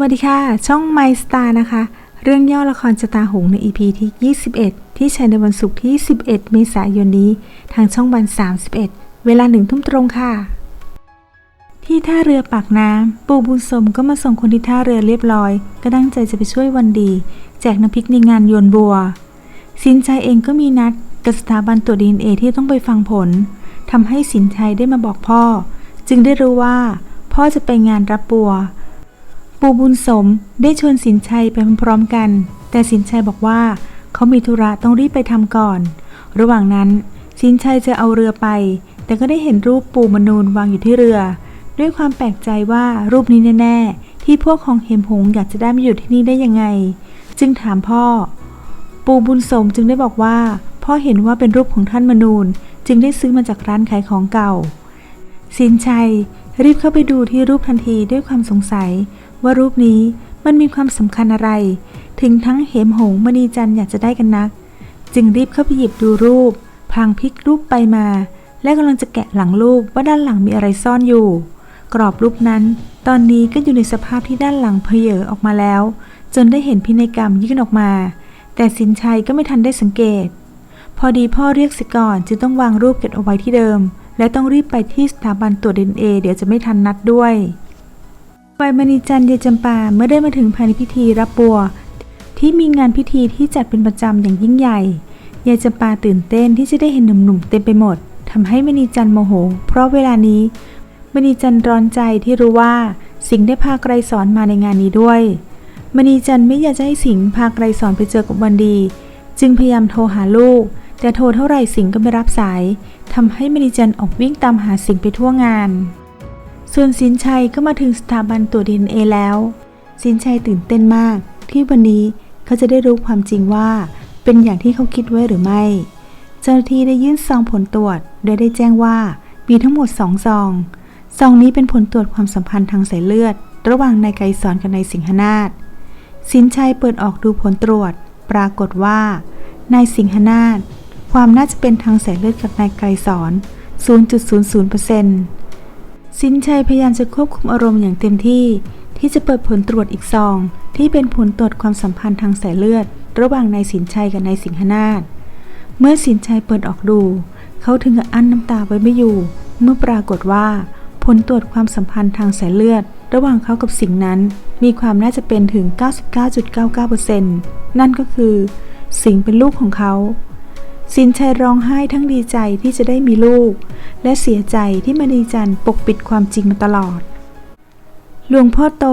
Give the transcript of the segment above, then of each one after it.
วัสดีค่ะ ช่อง My Star นะคะ เรื่องย่อละครชะตาหงใน EP ที่ 21 ที่ฉายในวันศุกร์ที่ 11 เมษายนนี้ ทางช่องวัน 31 เวลาหนึ่งทุ่มตรงค่ะ ที่ท่าเรือปากน้ำปู่บุญสมก็มาส่งคนที่ท่าเรือเรียบร้อย ก็ตั้งใจจะไปช่วยวันดี แจกน้ำพริกในงานโยนบัว สินชัยเองก็มีนัดกับสถาบันตรวจดีเอที่ต้องไปฟังผลทำให้สินชัยได้มาบอกพ่อ จึงได้รู้ว่า พ่อจะไปงานรับบัว ปู่บุญสมได้ชวนสินชัยไปพร้อมๆกัน แต่สินชัยบอกว่า เขามีธุระต้องรีบไปทำก่อน ระหว่างนั้น สินชัยจะเอาเรือไป แต่ก็ได้เห็นรูปปู่มนูนวางอยู่ที่เรือ ด้วยความแปลกใจว่ารูปนี้แน่ๆ ที่พวกของเฮมหงอยากจะได้มาอยู่ที่นี่ได้ยังไง จึงถามพ่อ ปู่บุญสมจึงได้บอกว่า พ่อเห็นว่าเป็นรูปของท่านมนูนจึงได้ซื้อมาจากร้านขายของเก่า สินชัยรีบเข้าไปดูที่รูปทันทีด้วยความสงสัย ว่ารูปนี้มันมีความสำคัญอะไร ถึงทั้งเหมหงมณีจันอยากจะได้กันนัก จึงรีบเข้าไปหยิบดูรูป พลางพลิกรูปไปมา และกำลังจะแกะหลังรูปว่าด้านหลังมีอะไรซ่อนอยู่ กรอบรูปนั้น ตอนนี้ก็อยู่ในสภาพที่ด้านหลังเพเยอออกมาแล้ว จนได้เห็นพินัยกรรมยื่นออกมา แต่สินชัยก็ไม่ทันได้สังเกต พอดีพ่อเรียกเสิก่อนจึงต้องวางรูปเก็บเอาไว้ที่เดิม และต้องรีบไปที่สถาบันตรวจดีเอเดี๋ยวจะไม่ทันนัดด้วย ใบมณีจันทร์ยายจำปาเมื่อได้มาถึงภายในพิธีรับบัว ที่มีงานพิธีที่จัดเป็นประจำอย่างยิ่งใหญ่ยายจำปาตื่นเต้นที่จะได้เห็นหนุ่มๆเต็มไปหมดทำให้มณีจันทร์โมโห เพราะเวลานี้มณีจันทร์ร้อนใจที่รู้ว่าสิงห์ได้พาไกรสอนมาในงานนี้ด้วย มณีจันทร์ไม่อยากจะให้สิงห์พาไกรสอนไปเจอกับวันดี จึงพยายามโทรหาลูก แต่โทรเท่าไหร่สิงห์ก็ไม่รับสายทำให้มณีจันทร์ออกวิ่งตามหาสิงห์ไปทั่วงาน ส่วนสินชัยก็มาถึงสถาบันตรวจดีเอแล้ว สินชัยตื่นเต้นมาก ที่วันนี้เขาจะได้รู้ความจริงว่า เป็นอย่างที่เขาคิดไว้หรือไม่ เจ้าหน้าที่ได้ยื่นซองผลตรวจ โดยได้แจ้งว่ามีทั้งหมดสองซอง ซองนี้เป็นผลตรวจความสัมพันธ์ทางสายเลือด ระหว่างนายไกรสอนกับนายสิงหนาถสินชัยเปิดออกดูผลตรวจ ปรากฏว่านายสิงหนาถความน่าจะเป็นทางสายเลือดกับนายไกรสอน 0.00% สินชัยพยายามจะควบคุมอารมณ์อย่างเต็มที่ ที่จะเปิดผลตรวจอีกซอง ที่เป็นผลตรวจความสัมพันธ์ทางสายเลือด ระหว่างนายสินชัยกับนายสิงหนาถเมื่อสินชัยเปิดออกดู เขาถึงกับอั้นน้ำตาไว้ไม่อยู่ เมื่อปรากฏว่า ผลตรวจความสัมพันธ์ทางสายเลือด ระหว่างเขากับสิงห์นั้น มีความน่าจะเป็นถึง 99.99%นั่นก็คือ สิงห์เป็นลูกของเขา สินชัยร้องไห้ทั้งดีใจที่จะได้มีลูก และเสียใจที่มณีจันทร์ปกปิดความจริงมาตลอด หลวงพ่อโต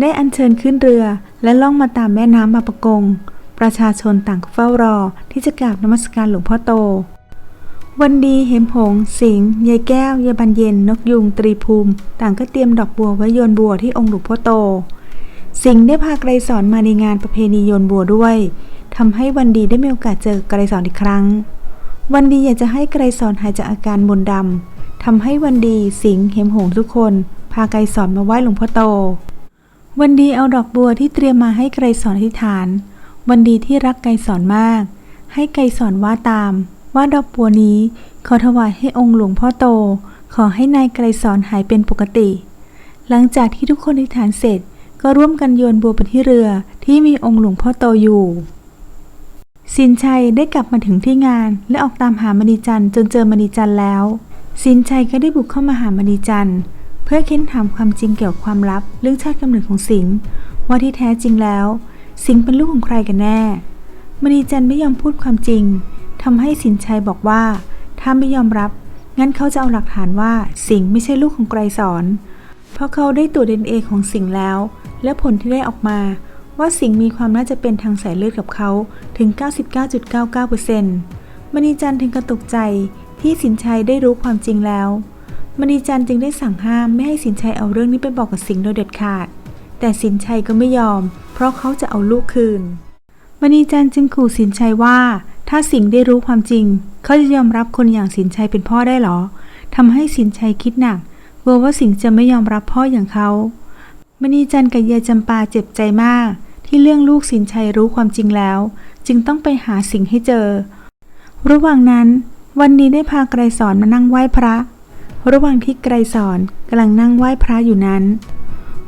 ได้อัญเชิญขึ้นเรือและล่องมาตามแม่น้ำมาปะกง ประชาชนต่างเฝ้ารอที่จะกราบนมัสการหลวงพ่อโต วันดีเหมหงสิงห์ยายแก้วยายบันเย็น นกยุง ตรีภูมิ ต่างก็เตรียมดอกบัวไว้โยนบัวที่องค์หลวงพ่อโต สิงห์ได้พาไกรสอนมาในงานประเพณีโยนบัวด้วย ทำให้วันดีได้มีโอกาสเจอไกรสอนอีกครั้ง วันดีอยากจะให้ไกรสอนหายจากอาการมนดำทำให้วันดีสิงเหมหงทุกคน พาไกรสอนมาไหว้หลวงพ่อโต วันดีเอาดอกบัวที่เตรียมมาให้ไกรสอนอธิษฐาน วันดีที่รักไกรสอนมาก ให้ไกรสอนว่าตาม ว่าดอกบัวนี้ขอถวายให้องค์หลวงพ่อโต ขอให้นายไกรสอนหายเป็นปกติ หลังจากที่ทุกคนอธิษฐานเสร็จก็ร่วมกันโยนบัวไปที่เรือที่มีองค์หลวงพ่อโตอยู่ สินชัยได้กลับมาถึงที่งาน และออกตามหามณีจันทร์จนเจอมณีจันทร์แล้ว สินชัยก็ได้บุกเข้ามาหามณีจันทร์เพื่อเค้นถามความจริงเกี่ยวกับความลับเรื่องชาติกำเนิดของสิงห์ว่าที่แท้จริงแล้ว สิงห์เป็นลูกของใครกันแน่ มณีจันทร์ไม่ยอมพูดความจริงทำให้สินชัยบอกว่าถ้าไม่ยอมรับงั้นเขาจะเอาหลักฐานว่าสิงห์ไม่ใช่ลูกของไกรสอน เพราะเขาได้ตรวจดีเอของสิงห์แล้ว และผลที่ได้ออกมา ว่าสิงห์มีความน่าจะเป็นทางสายเลือดกับเขาถึง 99.99%มณีจันทร์ถึงกระตกใจที่สินชัยได้รู้ความจริงแล้ว มณีจันทร์จึงได้สั่งห้ามไม่ให้สินชัยเอาเรื่องนี้ไปบอกกับสิงห์โดยเด็ดขาด แต่สินชัยก็ไม่ยอม เพราะเขาจะเอาลูกคืน มณีจันทร์จึงขู่สินชัยว่า ถ้าสิงห์ได้รู้ความจริง เขาจะยอมรับคนอย่างสินชัยเป็นพ่อได้หรอทำให้สินชัยคิดหนักกลัวว่าสิงห์จะไม่ยอมรับพ่ออย่างเขา มณีจันทร์กับยายจำปาเจ็บใจมาก ที่เรื่องลูกสินชัยรู้ความจริงแล้ว จึงต้องไปหาสิ่งให้เจอ ระหว่างนั้น วันนี้ได้พาไกรสอนมานั่งไหว้พระ ระหว่างที่ไกรสอนกำลังนั่งไหว้พระอยู่นั้น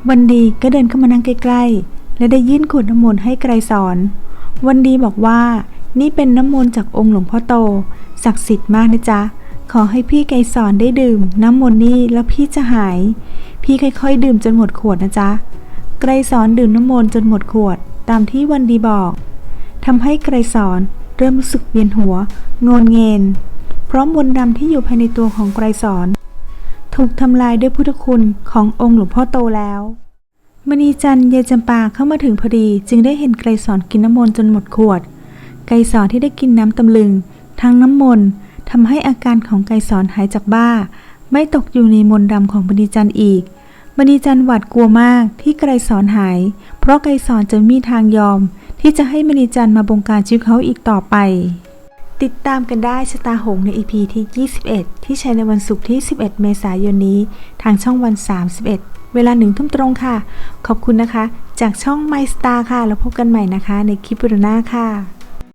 วันดีก็เดินเข้ามานั่งใกล้ๆ และได้ยื่นขวดน้ำมนต์ให้ไกรสอน วันดีบอกว่านี่เป็นน้ำมนต์จากองค์หลวงพ่อโต ศักดิ์สิทธิ์มากนะจ๊ะ ขอให้พี่ไกรสอนได้ดื่ม น้ำมนต์นี่แล้วพี่จะหาย พี่ค่อยๆ ดื่มจนหมดขวดนะจ๊ะ ไกรสอนดื่มน้ำมนต์จนหมดขวดตามที่วันดีบอกทำให้ไกรสอนเริ่มรู้สึกเวียนหัวงนเงินเพราะมนต์ดำที่อยู่ภายในตัวของไกรสอนถูกทำลายด้วยพุทธคุณขององค์หลวงพ่อโตแล้วมณีจันทร์ยายจำปาเข้ามาถึงพอดีจึงได้เห็นไกรสอนกินน้ำมนต์จนหมดขวด ไกรสอนที่ได้กินน้ำตำลึง ทั้งน้ำมนต์ทำให้อาการของไกรสอนหายจากบ้า ไม่ตกอยู่ในมนต์ดำของมณีจันทร์อีก มณีจันทร์หวาดกลัวมากที่ไกรสอนหาย เพราะไกรสอนจะมีทางยอม ที่จะให้มณีจันทร์มาบงการชีวิตเขาอีกต่อไป ติดตามกันได้ชะตาหงส์ใน EP ที่ 21 ที่ใช้ในวันศุกร์ที่ 11 เมษายนนี้ ทางช่องวัน 31 เวลาหนึ่งทุ่มตรงค่ะ ขอบคุณนะคะ จากช่อง My Star ค่ะ แล้วพบกันใหม่นะคะ ในคลิปวิดีโอหน้าค่ะ